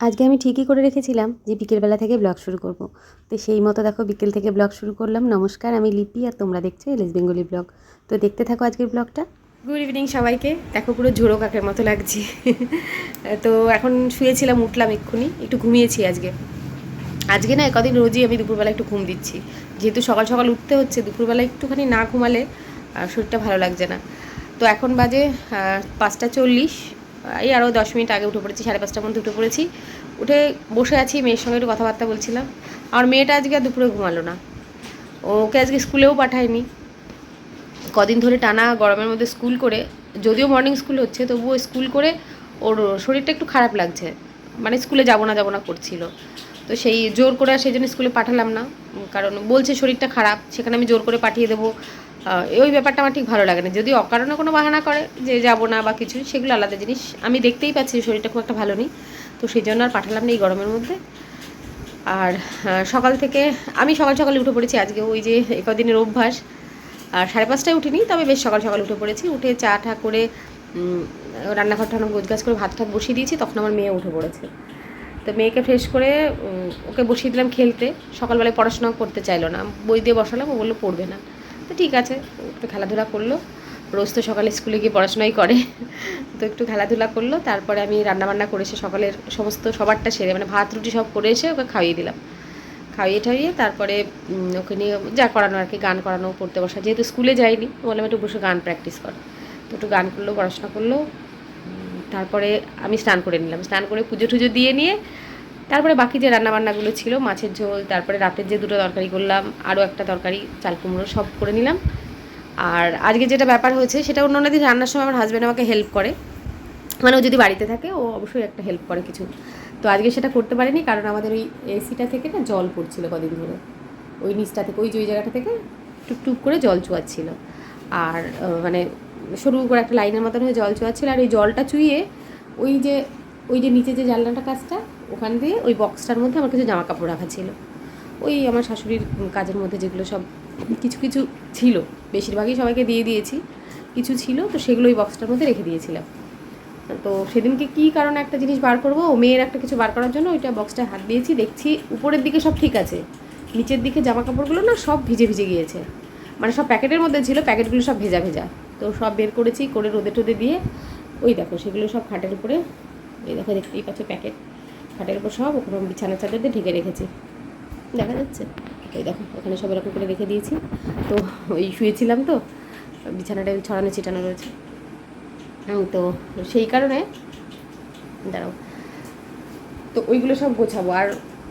আজকে আমি ঠিকই করে রেখেছিলাম যে বিকেলবেলা থেকে ব্লগ শুরু করব। তো সেই মতো দেখো বিকেল থেকে ব্লগ শুরু করলাম। নমস্কার, আমি লিপি আর তোমরা দেখছ এলএস বেঙ্গলি ব্লগ তো দেখতে থাকো আজকের ব্লগটা গুড ইভিনিং সবাইকে। দেখো পুরো ঝোড়ো কাকের মতো লাগছে। তো এখন শুয়েছিলাম, উঠলাম এক্ষুনি। একটু ঘুমিয়েছি আজকে। আজকে না কদিন রোজই আমি দুপুরবেলা একটু ঘুম দিচ্ছি। যেহেতু সকাল সকাল উঠতে হচ্ছে, দুপুরবেলা একটুখানি না ঘুমালে শরীরটা ভালো লাগছে না। তো এখন বাজে পাঁচটা চল্লিশ। এই আরও দশ মিনিট আগে উঠে পড়েছি, সাড়ে পাঁচটার মধ্যে উঠে পড়েছি। উঠে বসে আছি, মেয়ের সঙ্গে একটু কথাবার্তা বলছিলাম। আর মেয়েটা আজকে আর দুপুরে ঘুমালো না। ওকে আজকে স্কুলেও পাঠায়নি। কদিন ধরে টানা গরমের মধ্যে স্কুল করে, যদিও মর্নিং স্কুল হচ্ছে, তবুও স্কুল করে ওর শরীরটা একটু খারাপ লাগছে। মানে স্কুলে যাব না যাব না করছিল। তো সেই জোর করে সেই জন্য স্কুলে পাঠালাম না। কারণ বলছে শরীরটা খারাপ, সেখানে আমি জোর করে পাঠিয়ে দেবো। ওই ব্যাপারটা আমার ঠিক ভালো লাগে না। যদি অকারণে কোনো বাহানা করে যে যাব না বা কিছু, সেগুলো আলাদা জিনিস। আমি দেখতেই পাচ্ছি শরীরটা খুব একটা ভালো নেই। তো সেই জন্য আর পাঠালাম না এই গরমের মধ্যে। আর সকাল থেকে আমি সকাল সকালে উঠে পড়েছি। আজকে ওই যে কদিনের অভ্যাস। আর সাড়ে পাঁচটায় উঠিনি, তবে বেশ সকাল সকাল উঠে পড়েছি। উঠে চা ঠা করে রান্নাঘর টান্না গোছগাছ করে ভাত টাত বসিয়ে দিয়েছি। তখন আমার মেয়ে উঠে পড়েছে। তো মেয়েকে ফ্রেশ করে ওকে বসিয়ে দিলাম খেলতে। সকালবেলায় পড়াশোনা করতে চাইলো না। বই দিয়ে বসালাম, ও বলল পড়বে না। তো ঠিক আছে, একটু খেলাধুলা করল। রোজ তো সকালে স্কুলে গিয়ে পড়াশোনাই করে। তো একটু খেলাধুলা করল, তারপরে আমি রান্নাবান্না করে এসে সকালের সমস্ত সবারটা সেরে মানে ভাত, রুটি সব করে এসে ওকে খাইয়ে দিলাম। খাইয়ে ঠাইয়ে তারপরে ওকে নিয়ে যা করানো আর কি, গান করানো, পড়তে বসা। যেহেতু স্কুলে যাইনি বললাম একটু বসে গান প্র্যাকটিস কর। তো একটু গান করল, পড়াশোনা করল। তারপরে আমি স্নান করে নিলাম। স্নান করে পুজো টুজো দিয়ে নিয়ে তারপরে বাকি যে রান্নাবান্নাগুলো ছিল, মাছের ঝোল, তারপরে রাতের যে দুটো তরকারি করলাম, আরও একটা তরকারি, চাল কুমড়ো, সব করে নিলাম। আর আজকে যেটা ব্যাপার হয়েছে, সেটা অন্য দিন রান্নার সময় আমার হাজব্যান্ড আমাকে হেল্প করে। মানে ও যদি বাড়িতে থাকে, ও অবশ্যই একটা হেল্প করে কিছু। তো আজকে সেটা করতে পারিনি, কারণ আমাদের ওই এসিটা থেকে না জল পড়ছিল কদিন ধরে। ওই নিচটা থেকে, ওই যে ওই জায়গাটা থেকে টুকটুক করে জল চুয়াচ্ছিল। আর মানে সরু করে একটা লাইনের মতন হয়ে জল চুয়াচ্ছিল। আর ওই জলটা চুইয়ে ওই যে ওই যে নিচে যে জানলাটা কাজটা ওখান দিয়ে ওই বক্সটার মধ্যে আমার কিছু জামা কাপড় রাখা ছিল। ওই আমার শাশুড়ির কাজের মধ্যে যেগুলো সব কিছু কিছু ছিল, বেশিরভাগই সবাইকে দিয়ে দিয়েছি। কিছু ছিল, তো সেগুলো ওই বক্সটার মধ্যে রেখে দিয়েছিলাম। তো সেদিনকে কী কারণে একটা জিনিস বার করব, ও মেয়ের একটা কিছু বার করার জন্য ওইটা বক্সটায় হাত দিয়েছি, দেখছি উপরের দিকে সব ঠিক আছে। নিচের দিকে জামা কাপড়গুলো না সব ভিজে ভিজে গিয়েছে। মানে সব প্যাকেটের মধ্যে ছিল, প্যাকেটগুলো সব ভেজা ভেজা। তো সব বের করেছি, করে রোদে টোদে দিয়ে, ওই দেখো সেগুলো সব খাটের উপরে, এই দেখো দেখতেই পাচ্ছ প্যাকেট। খাটের উপর সব ওখানে বিছানা চাদর দিয়ে ঢেকে রেখেছি। দেখা যাচ্ছে। এই দেখো ওখানে সব এরকম করে রেখে দিয়েছি। তো ওই শুয়েছিলাম তো বিছানাটা ছড়ানো ছিটানো রয়েছে। হুম, তো সেই কারণে দাঁড়াও। তো ওইগুলো সব গোছাবো। আর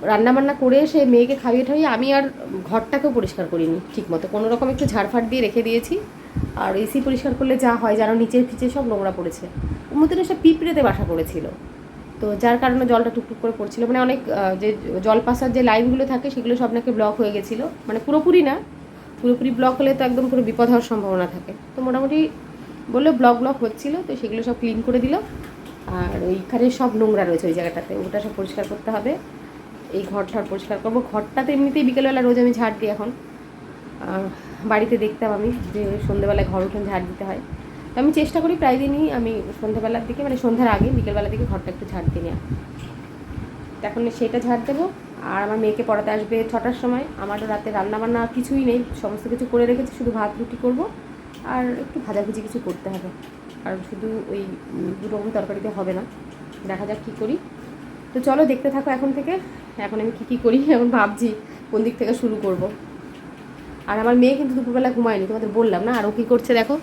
রান্না বান্না করে এসে মেয়েকে খাইয়ে ঠাইয়ে আমি আর ঘরটাকেও পরিষ্কার করিনি ঠিক মতো কোনো রকম একটু ঝাড়ফাট দিয়ে রেখে দিয়েছি। আর এসি পরিষ্কার করলে যা হয় যেন নিচে ফিচে সব নোংরা পড়েছে। ওর মধ্যে সব পিঁপড়েতে বাসা করেছিল। তো যার কারণে জলটা টুকটুক করে পড়ছিল। মানে অনেক যে জল পাসার যে লাইনগুলো থাকে সেগুলো সব নাকি ব্লক হয়ে গেছিল। মানে পুরোপুরি না, পুরোপুরি ব্লক হলে তো একদম পুরো বিপদ হওয়ার সম্ভাবনা থাকে। তো মোটামুটি বলল ব্লক ব্লক হচ্ছিল, তো সেগুলো সব ক্লিন করে দিল। আর ওইখানে সব নোংরা রয়েছে ওই জায়গাটাতে, ওটা সব পরিষ্কার করতে হবে। এই ঘর পরিষ্কার করব। ঘরটা তো এমনিতেই বিকেলবেলা রোজ আমি ঝাড় দিই এখন। বাড়িতে দেখতাম আমি যে সন্ধ্যেবেলায় ঘর উঠোন ঝাড় দিতে হয়। আমি চেষ্টা করি প্রায় দিনই আমি সন্ধ্যাবেলার দিকে মানে সন্ধ্যার আগে বিকেলবেলার দিকে ঘরটা একটু ঝাড় দিয়ে নেওয়া তো এখন সেটা ঝাড় দেবো। আর আমার মেয়েকে পড়াতে আসবে ছটার সময়। আমারও রাতে রান্না বান্না কিছুই নেই সমস্ত কিছু করে রেখেছি শুধু ভাত রুটি করব। আর একটু ভাজাভুজি কিছু করতে হবে। কারণ শুধু ওই উম, দু রকম তরকারিতে হবে না। দেখা যাক কী করি। তো চলো দেখতে থাকো এখন থেকে। এখন আমি কী কী করি এখন ভাবছি কোন দিক থেকে শুরু করব। আর আমার মেয়ে কিন্তু দুপুরবেলা ঘুমায়নি তোমাদের বললাম না আর ও কী করছে দেখো।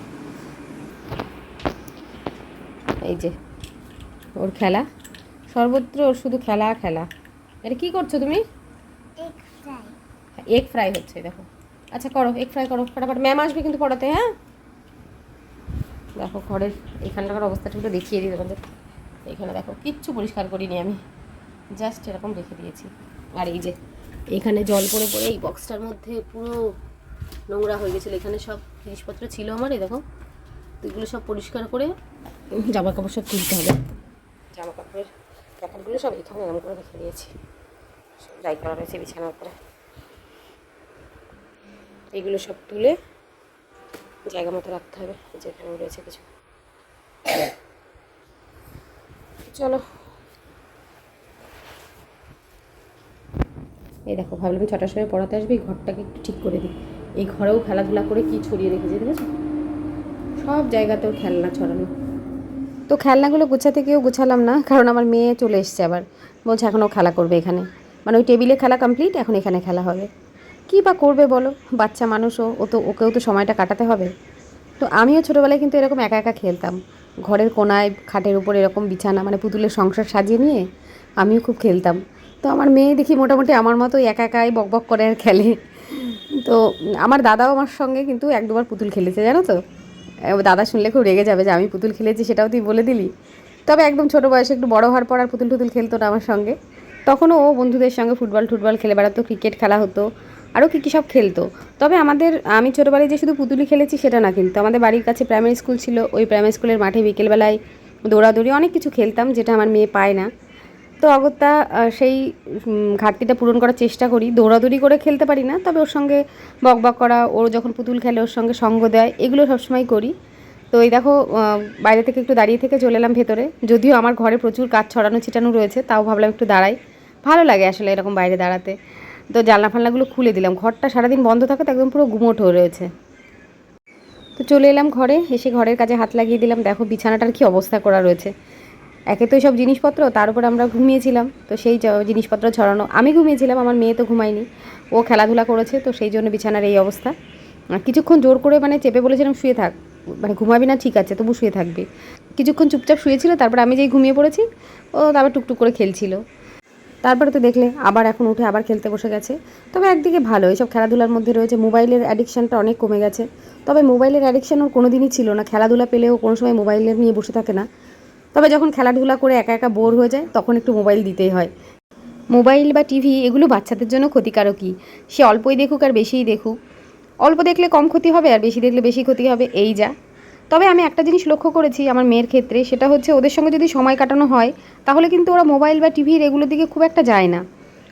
এই যে ওর খেলা। সর্বত্র ওর শুধু খেলা খেলা। এটা কি করছ তুমি? এগ ফ্রাই হচ্ছে দেখো। আচ্ছা করো এগ ফ্রাই করো ফটাফট। ম্যাম আসবে কিন্তু পড়াতে হ্যাঁ? দেখো ঘরের এখানটাকার অবস্থাটা একটু দেখিয়ে দিই তোমাদের। এখানে দেখো কিচ্ছু পরিষ্কার করিনি আমি। জাস্ট এরকম রেখে দিয়েছি। আর এই যে এখানে জল পড়ে পড়ে এই বক্সটার মধ্যে পুরো নোংরা হয়ে গেছিল। এখানে সব জিনিসপত্র ছিল আমার এই দেখো। তো এগুলো সব পরিষ্কার করে জামা কাপড় সব কিনতে হবে। জামা কাপড়ের প্যাকেটগুলো সব এখানে এরকম করে রেখে দিয়েছি। যাই করা রয়েছে বিছানার উপরে। এগুলো সব তুলে জায়গা মতো রাখতে হবে যেখানে রয়েছে কিছু। চলো। এই দেখো, ভাবলাম ছটার সময় পড়াতে আসবে এই ঘরটাকে একটু ঠিক করে দিই। এই ঘরেও খেলাধুলা করে কি ছড়িয়ে রেখেছে, দেখেছ? সব জায়গাতেও খেলনা ছড়ানো। তো খেলনাগুলো গোছাতে গিয়েও গুছালাম না, কারণ আমার মেয়ে চলে এসছে আবার। বলছে এখনও খেলা করবে এখানে। মানে ওই টেবিলে খেলা কমপ্লিট এখন এখানে খেলা হবে। কী বা করবে বলো? বাচ্চা মানুষও ও তো, ওকেও তো সময়টা কাটাতে হবে। তো আমিও ছোটোবেলায় কিন্তু এরকম একা একা খেলতাম। ঘরের কোনায়, খাটের উপর এরকম বিছানা মানে পুতুলের সংসার সাজিয়ে নিয়ে আমিও খুব খেলতাম। তো আমার মেয়ে দেখি মোটামুটি আমার মতো একা একাই বক বক করে আর খেলে। তো আমার দাদাও আমার সঙ্গে কিন্তু এক দুবার পুতুল খেলেছে, জানো তো? দাদা শুনলে খুব রেগে যাবে যে আমি পুতুল খেলেছি, সেটাও তুই বলে দিলি। তবে একদম ছোটো বয়সে একটু বড় হওয়ার পর আর পুতুল টুতুল খেলতো না আমার সঙ্গে। তখনও ও বন্ধুদের সঙ্গে ফুটবল টুটবল খেলে বেড়াতো, ক্রিকেট খেলা হতো, আরও কী কী সব খেলতো। তবে আমাদের, আমি ছোটোবেলায় যে শুধু পুতুলি খেলেছি সেটা না কিন্তু আমাদের বাড়ির কাছে প্রাইমারি স্কুল ছিল, ওই প্রাইমারি স্কুলের মাঠে বিকেলবেলায় দৌড়াদৌড়ি অনেক কিছু খেলতাম, যেটা আমার মেয়ে পায় না। তো অগত্যা সেই ঘাটতিটা পূরণ করার চেষ্টা করি। দৌড়াদৌড়ি করে খেলতে পারি না, তবে ওর সঙ্গে বক বক করা, ওর যখন পুতুল খেলে ওর সঙ্গে সঙ্গ দেয়, এগুলো সবসময় করি। তো এই দেখো বাইরে থেকে একটু দাঁড়িয়ে থেকে চলে এলাম ভেতরে। যদিও আমার ঘরে প্রচুর কাজ ছড়ানো ছিটানো রয়েছে, তাও ভাবলাম একটু দাঁড়াই। ভালো লাগে আসলে এরকম বাইরে দাঁড়াতে। তো জানলা ফালনাগুলো খুলে দিলাম, ঘরটা সারাদিন বন্ধ থাকে তো একদম পুরো গুমোট হয়ে রয়েছে। তো চলে এলাম ঘরে, এসে ঘরের কাজে হাত লাগিয়ে দিলাম, দেখো বিছানাটার কি অবস্থা করা রয়েছে। একে তো সব জিনিসপত্র, তার উপর আমরা ঘুমিয়েছিলাম। তো সেই জিনিসপত্র ছড়ানো আমি ঘুমিয়েছিলাম, আমার মেয়ে তো ঘুমায়নি। ও খেলাধুলা করেছে, তো সেই জন্য বিছানার এই অবস্থা। কিছুক্ষণ জোর করে মানে চেপে বলেছিলাম, শুয়ে থাক। মানে ঘুমাবি না, ঠিক আছে, তবু শুয়ে থাকবি। কিছুক্ষণ চুপচাপ শুয়েছিল, তারপর আমি যেই ঘুমিয়ে পড়েছি, ও তারপর টুকটুক করে খেলছিল। তারপরে তো দেখলে, আবার এখন উঠে আবার খেলতে বসে গেছে। তবে একদিকে ভালো এইসব খেলাধুলার মধ্যে রয়েছে, মোবাইলের অ্যাডিকশানটা অনেক কমে গেছে। তবে মোবাইলের অ্যাডিকশান ওর কোনো দিনই ছিল না। খেলাধুলা পেলেও কোনো সময় মোবাইলের নিয়ে বসে থাকে না। তবে যখন খেলাধুলা করে একা একা বোর হয়ে যায়, তখন একটু মোবাইল দিতেই হয়। মোবাইল বা টিভি এগুলো বাচ্চাদের জন্য ক্ষতিকারকই সে অল্পই দেখুক আর বেশিই দেখুক। অল্প দেখলে কম ক্ষতি হবে আর বেশি দেখলে বেশি ক্ষতি হবে, এই যা। তবে আমি একটা জিনিস লক্ষ্য করেছি আমার মেয়ের ক্ষেত্রে, সেটা হচ্ছে ওদের সঙ্গে যদি সময় কাটানো হয়, তাহলে কিন্তু ওরা মোবাইল বা টিভির এগুলোর দিকে খুব একটা যায় না।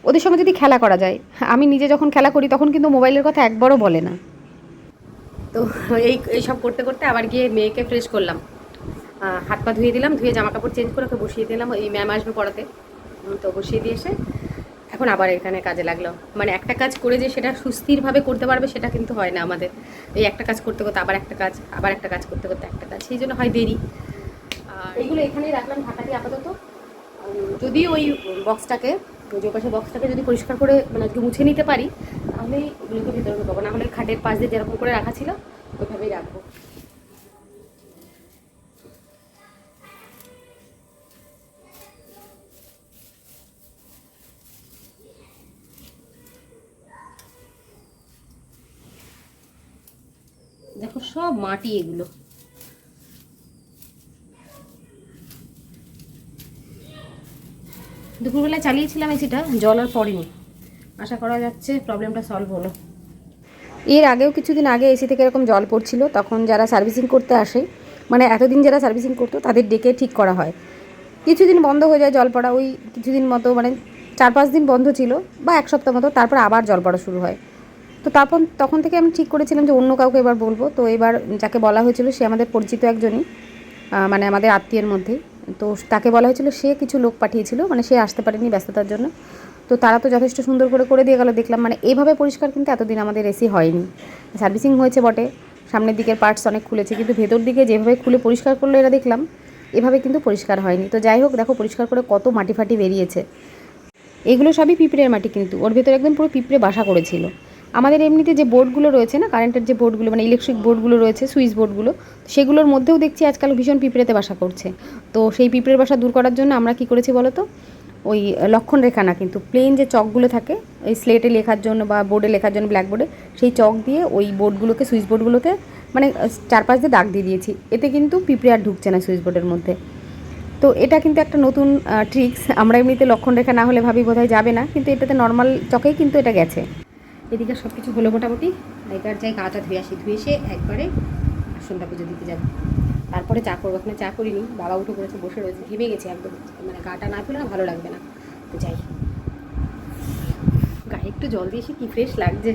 ওদের সঙ্গে যদি খেলা করা যায়, আমি নিজে যখন খেলা করি, তখন কিন্তু মোবাইলের কথা একবারও বলে না। তো এই এইসব করতে করতে আবার গিয়ে মেয়েকে ফ্রেশ করলাম। হাত পা ধুয়ে দিলাম, ধুয়ে জামা কাপড় চেঞ্জ করে ওকে বসিয়ে দিলাম, এই ম্যাম আসবে পড়াতে। তো বসিয়ে দিয়ে এসে এখন আবার এখানে কাজে লাগল। মানে একটা কাজ করে যে সেটা সুস্থিরভাবে করতে পারবে, সেটা কিন্তু হয় না আমাদের। এই একটা কাজ করতে করতে আবার একটা কাজ, আবার একটা কাজ করতে করতে একটা কাজ, সেই জন্য হয় দেরি। আর এইগুলো এখানেই রাখলাম ঢাকাটি আপাতত। যদি ওই বক্সটাকে যে পাশে বক্সটাকে যদি পরিষ্কার করে মানে আজকে মুছে নিতে পারি, তাহলেই ওগুলোকে ভেতরে ঢুকাবো। না হলে খাটের পাশ দিয়ে যেরকম করে রাখা ছিল, ওইভাবেই রাখব। মাটি এগুলো। দুপুরবেলা চালিয়েছিলাম এসিটা, জল আর পড়েনি। আশা করা যাচ্ছে প্রবলেমটা সলভ হলো। এর আগেও কিছুদিন আগে এসি থেকে এরকম জল পড়ছিল, তখন যারা সার্ভিসিং করতে আসে মানে এতদিন যারা সার্ভিসিং করতো, তাদের ডেকে ঠিক করা হয়। কিছুদিন বন্ধ হয়ে যায় জল পড়া, ওই কিছুদিন মতো মানে চার পাঁচ দিন বন্ধ ছিল, বা এক সপ্তাহ মতো, তারপর আবার জল পড়া শুরু হয়। তো তারপর তখন থেকে আমি ঠিক করেছিলাম যে অন্য কাউকে এবার বলব। তো এবার যাকে বলা হয়েছিল সে আমাদের পরিচিত একজনই মানে আমাদের আত্মীয়ের মধ্যেই। তো তাকে বলা হয়েছিল সে কিছু লোক পাঠিয়েছিল মানে সে আসতে পারেনি ব্যস্ততার জন্য। তো তারা তো যথেষ্ট সুন্দর করে করে দিয়ে গেল, দেখলাম মানে এইভাবে পরিষ্কার কিন্তু এতদিন আমাদের এসি হয়নি। সার্ভিসিং হয়েছে বটে, সামনের দিকের পার্টস অনেক খুলেছে, কিন্তু ভেতর দিকে যেভাবে খুলে পরিষ্কার করল এরা দেখলাম, এভাবে কিন্তু পরিষ্কার হয়নি। তো যাই হোক, দেখো পরিষ্কার করে কত মাটি ফাটি বেরিয়েছে। এগুলো সবই পিঁপড়ের মাটি কিন্তু, ওর ভেতরে একদম পুরো পিঁপড়ে বাসা করেছিল। আমাদের এমনিতে যে বোর্ডগুলো রয়েছে না কারেন্টের যে বোর্ডগুলো মানে ইলেকট্রিক বোর্ডগুলো রয়েছে, সুইচ বোর্ডগুলো, সেগুলোর মধ্যেও দেখছি আজকাল ভীষণ পিঁপড়েতে বাসা করছে তো সেই পিঁপড়ের বাসা দূর করার জন্য আমরা কি করেছি বলো তো ওই লক্ষণ রেখা না, কিন্তু প্লেন যে চকগুলো থাকে ওই স্লেটে লেখার জন্য বা বোর্ডে লেখার জন্য ব্ল্যাকবোর্ডে সেই চক দিয়ে ওই বোর্ডগুলোকে, সুইচ বোর্ডগুলোকে মানে চারপাশ দিয়ে দাগ দিয়ে দিয়েছি। এতে কিন্তু পিঁপড়ে আর ঢুকছে না সুইচ বোর্ডের মধ্যে। তো এটা কিন্তু একটা নতুন ট্রিক্স আমরা এমনিতে লক্ষণ রেখা না হলে ভাবি বোধহয় যাবে না, কিন্তু এটাতে নর্মাল চকেই কিন্তু এটা গেছে। এদিকে সব কিছু হলো মোটামুটি। এবার যাই গাটা ধুয়ে আসি, ধুয়ে এসে একবারে সন্ধ্যা পুজো দিতে যাব। তারপরে চা করব ওখানে চা করিনি, বাবা উঠে পড়েছে, বসে রয়েছে, ঘেমে গেছে একদম। মানে গাটা না ধুলে না ভালো লাগবে না। তো যাই গায়ে একটু জল দিয়ে এসে কি ফ্রেশ লাগছে?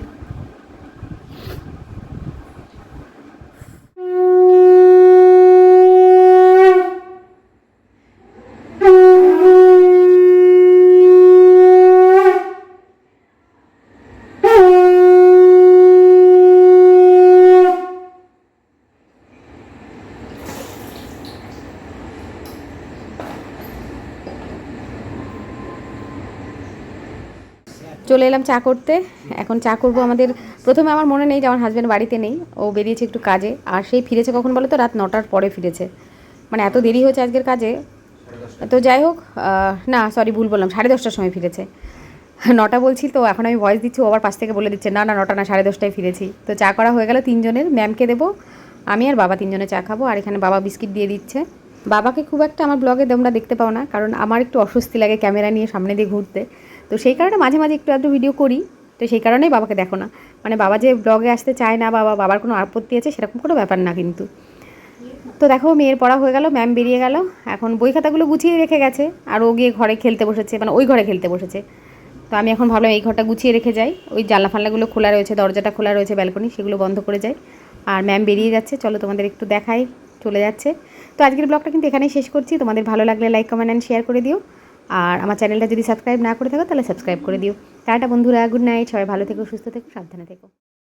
চলে এলাম চা করতে। এখন চা করব আমাদের, প্রথমে আমার মনে নেই যে আমার হাজব্যান্ড বাড়িতে নেই, ও বেরিয়েছে একটু কাজে, আর সেই ফিরেছে কখন বলো তো রাত নটার পরে ফিরেছে। মানে এত দেরি হয়েছে আজকের কাজে। তো যাই হোক না সরি ভুল বললাম, সাড়ে দশটার সময় ফিরেছে। নটা বলছি তো, এখন আমি ভয়েস দিচ্ছি আবার পাশ থেকে বলে দিচ্ছে, না না, নটা না, সাড়ে দশটায় ফিরেছি। তো চা করা হয়ে গেল তিনজনের ম্যামকে দেবো, আমি আর বাবা তিনজনে চা খাব, আর এখানে বাবা বিস্কিট দিয়ে দিচ্ছে। বাবাকে খুব একটা আমার ব্লগে তোমরা দেখতে পাও না, কারণ আমার একটু অস্বস্তি লাগে ক্যামেরা নিয়ে সামনে দিয়ে ঘুরতে। তো সেই কারণে মাঝে মাঝে একটু একটু ভিডিও করি। তো সেই কারণেই বাবাকে দেখো না। মানে বাবা যে ব্লগে আসতে চায় না বাবা বাবার কোনো আপত্তি আছে সেরকম কোনো ব্যাপার না কিন্তু। তো দেখো মেয়ের পড়া হয়ে গেল ম্যাম বেরিয়ে গেল। এখন বই খাতাগুলো গুছিয়ে রেখে গেছে। আর ও গিয়ে ঘরে খেলতে বসেছে মানে ওই ঘরে খেলতে বসেছে। তো আমি এখন ভাবলাম এই ঘরটা গুছিয়ে রেখে যাই। ওই জানলা ফাল্লাগুলো খোলা রয়েছে, দরজাটা খোলা রয়েছে ব্যালকনি সেগুলো বন্ধ করে যাই। আর ম্যাম বেরিয়ে যাচ্ছে। চলো তোমাদের একটু দেখাই, চলে যাচ্ছে। তো আজকের ব্লগটা কিন্তু এখানেই শেষ করছি। তোমাদের ভালো লাগলে লাইক কমেন্ট অ্যান্ড শেয়ার করে দিও। আর আমার চ্যানেলটা যদি সাবস্ক্রাইব না করে থাকো, তাহলে সাবস্ক্রাইব করে দিও। টাটা বন্ধুরা, গুড নাইট, সবাই ভালো থেকো, সুস্থ থেকো, সাবধানে থেকো।